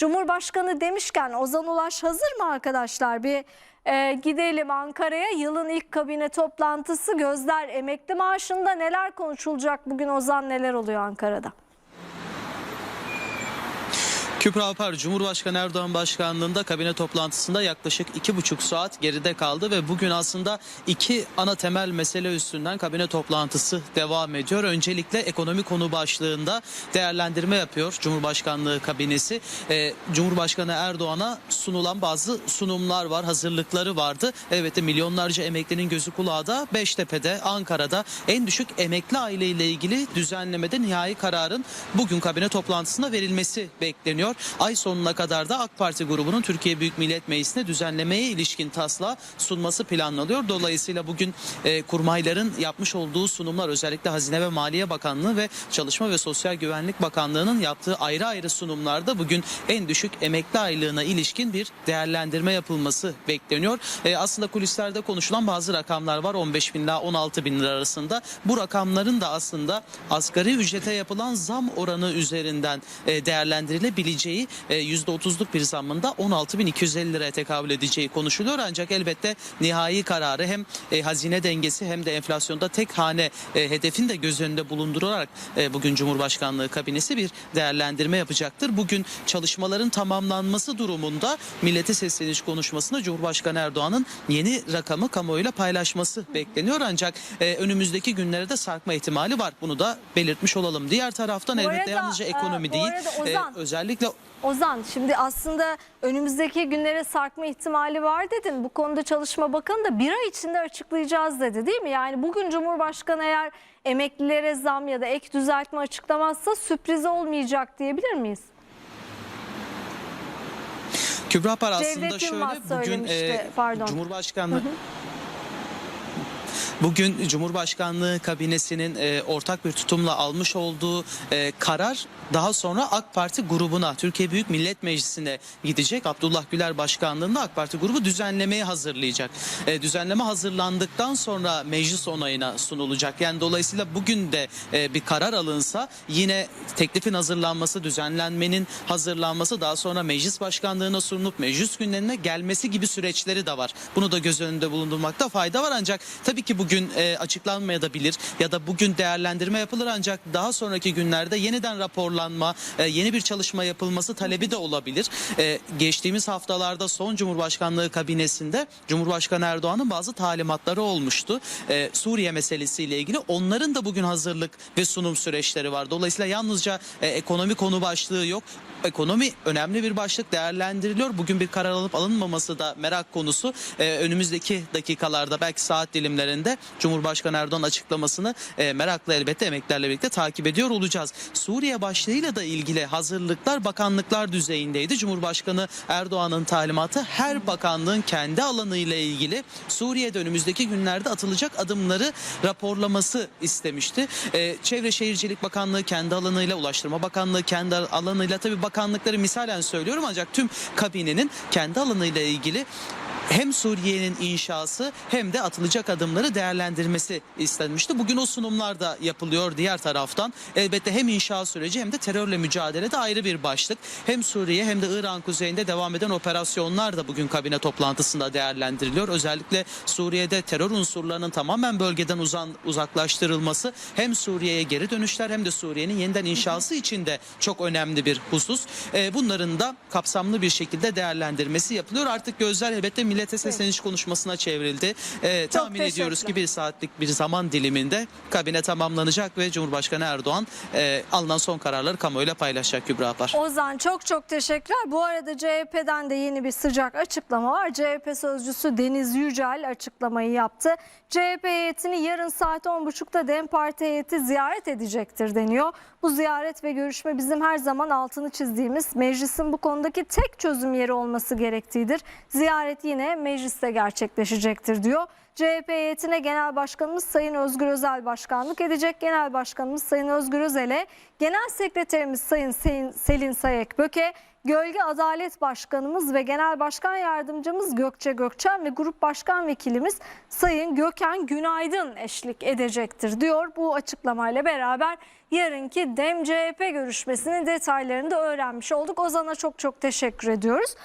Cumhurbaşkanı demişken Ozan Ulaş hazır mı arkadaşlar? Bir e, gidelim Ankara'ya. Yılın ilk kabine toplantısı gözler emekli maaşında neler konuşulacak bugün Ozan neler oluyor Ankara'da? Kübra Apar, Cumhurbaşkanı Erdoğan başkanlığında kabine toplantısında yaklaşık iki buçuk saat geride kaldı ve bugün aslında iki ana temel mesele üstünden kabine toplantısı devam ediyor. Öncelikle ekonomi konu başlığında değerlendirme yapıyor Cumhurbaşkanlığı kabinesi. Ee, Cumhurbaşkanı Erdoğan'a sunulan bazı sunumlar var, hazırlıkları vardı. Elbette milyonlarca emeklinin gözü kulağı da Beştepe'de, Ankara'da en düşük emekli aile ile ilgili düzenlemede nihai kararın bugün kabine toplantısında verilmesi bekleniyor. Ay sonuna kadar da AK Parti grubunun Türkiye Büyük Millet Meclisi'ne düzenlemeye ilişkin taslağı sunması planlanıyor. Dolayısıyla bugün e, kurmayların yapmış olduğu sunumlar özellikle Hazine ve Maliye Bakanlığı ve Çalışma ve Sosyal Güvenlik Bakanlığı'nın yaptığı ayrı ayrı sunumlarda bugün en düşük emekli aylığına ilişkin bir değerlendirme yapılması bekleniyor. E, aslında kulislerde konuşulan bazı rakamlar var 15 bin lira 16 bin lira arasında. Bu rakamların da aslında asgari ücrete yapılan zam oranı üzerinden e, değerlendirilebileceği e, %30'luk bir zammında 16.250 liraya tekabül edeceği konuşuluyor. Ancak elbette nihai kararı hem e, hazine dengesi hem de enflasyonda tek hane e, hedefini de göz önünde bulundurarak e, bugün Cumhurbaşkanlığı kabinesi bir değerlendirme yapacaktır. Bugün çalışmaların tamamlanması durumunda millete sesleniş konuşmasında Cumhurbaşkanı Erdoğan'ın yeni rakamı kamuoyuyla paylaşması bekleniyor. Ancak e, önümüzdeki günlere de sarkma ihtimali var. Bunu da belirtmiş olalım. Diğer taraftan Bu elbette arada, yalnızca e, ekonomi değil. e, Ozan- özellikle Ozan şimdi aslında önümüzdeki günlere sarkma ihtimali var dedin. Bu konuda Çalışma Bakanı da bir ay içinde açıklayacağız dedi değil mi? Yani bugün Cumhurbaşkanı eğer emeklilere zam ya da ek düzeltme açıklamazsa sürpriz olmayacak diyebilir miyiz? Kübra Par aslında Cevdet şöyle Yılmaz bugün e, pardon. Cumhurbaşkanlığı Bugün Cumhurbaşkanlığı kabinesinin e, ortak bir tutumla almış olduğu e, karar daha sonra AK Parti grubuna, Türkiye Büyük Millet Meclisi'ne gidecek. Abdullah Güler başkanlığında AK Parti grubu düzenlemeyi hazırlayacak. E, düzenleme hazırlandıktan sonra meclis onayına sunulacak. Yani dolayısıyla bugün de e, bir karar alınsa yine teklifin hazırlanması, düzenlenmenin hazırlanması daha sonra meclis başkanlığına sunulup meclis gündemine gelmesi gibi süreçleri de var. Bunu da göz önünde bulundurmakta fayda var ancak tabii ki bugün e, açıklanmayabilir ya da bugün değerlendirme yapılır ancak daha sonraki günlerde yeniden raporlanma, e, yeni bir çalışma yapılması talebi de olabilir. E, geçtiğimiz haftalarda son Cumhurbaşkanlığı kabinesinde Cumhurbaşkanı Erdoğan'ın bazı talimatları olmuştu. E, Suriye meselesiyle ilgili onların da bugün hazırlık ve sunum süreçleri var. Dolayısıyla yalnızca e, ekonomi konu başlığı yok. Ekonomi önemli bir başlık değerlendiriliyor. Bugün bir karar alıp alınmaması da merak konusu. E, önümüzdeki dakikalarda belki saat dilimlerinde Cumhurbaşkanı Erdoğan açıklamasını e, merakla elbette emeklerle birlikte takip ediyor olacağız. Suriye başlığıyla da ilgili hazırlıklar bakanlıklar düzeyindeydi. Cumhurbaşkanı Erdoğan'ın talimatı her bakanlığın kendi alanıyla ilgili Suriye'de önümüzdeki günlerde atılacak adımları raporlaması istemişti. E, Çevre Şehircilik Bakanlığı kendi alanıyla, Ulaştırma Bakanlığı kendi alanıyla tabii bakanlıkları misalen söylüyorum ancak tüm kabinenin kendi alanıyla ilgili hem Suriye'nin inşası hem de atılacak adımları değerlendirmesi istenmişti. Bugün o sunumlar da yapılıyor diğer taraftan. Elbette hem inşa süreci hem de terörle mücadele de ayrı bir başlık. Hem Suriye hem de İran kuzeyinde devam eden operasyonlar da bugün kabine toplantısında değerlendiriliyor. Özellikle Suriye'de terör unsurlarının tamamen bölgeden uzan, uzaklaştırılması hem Suriye'ye geri dönüşler hem de Suriye'nin yeniden inşası için de çok önemli bir husus. Ee, bunların da kapsamlı bir şekilde değerlendirmesi yapılıyor. Artık gözler elbette millete sesleniş konuşmasına çevrildi. Ee, tahmin ediyoruz ki bir saatlik bir zaman diliminde kabine tamamlanacak ve Cumhurbaşkanı Erdoğan e, alınan son kararları kamuoyuyla paylaşacak Kübra Apar. Ozan çok çok teşekkürler. Bu arada CHP'den de yeni bir sıcak açıklama var. CHP sözcüsü Deniz Yücel açıklamayı yaptı. CHP heyetini yarın saat 10.30'da DEM Parti heyeti ziyaret edecektir deniyor. Bu ziyaret ve görüşme bizim her zaman altını çizdiğimiz meclisin bu konudaki tek çözüm yeri olması gerektiğidir. Ziyaret yine mecliste gerçekleşecektir diyor. CHP heyetine Genel Başkanımız Sayın Özgür Özel başkanlık edecek. Genel Başkanımız Sayın Özgür Özel'e Genel Sekreterimiz Sayın Selin, Sayek Böke, Gölge Adalet Başkanımız ve Genel Başkan Yardımcımız Gökçe Gökçen ve Grup Başkan Vekilimiz Sayın Gökhan Günaydın eşlik edecektir diyor. Bu açıklamayla beraber yarınki DEM CHP görüşmesinin detaylarını da öğrenmiş olduk. Ozan'a çok çok teşekkür ediyoruz.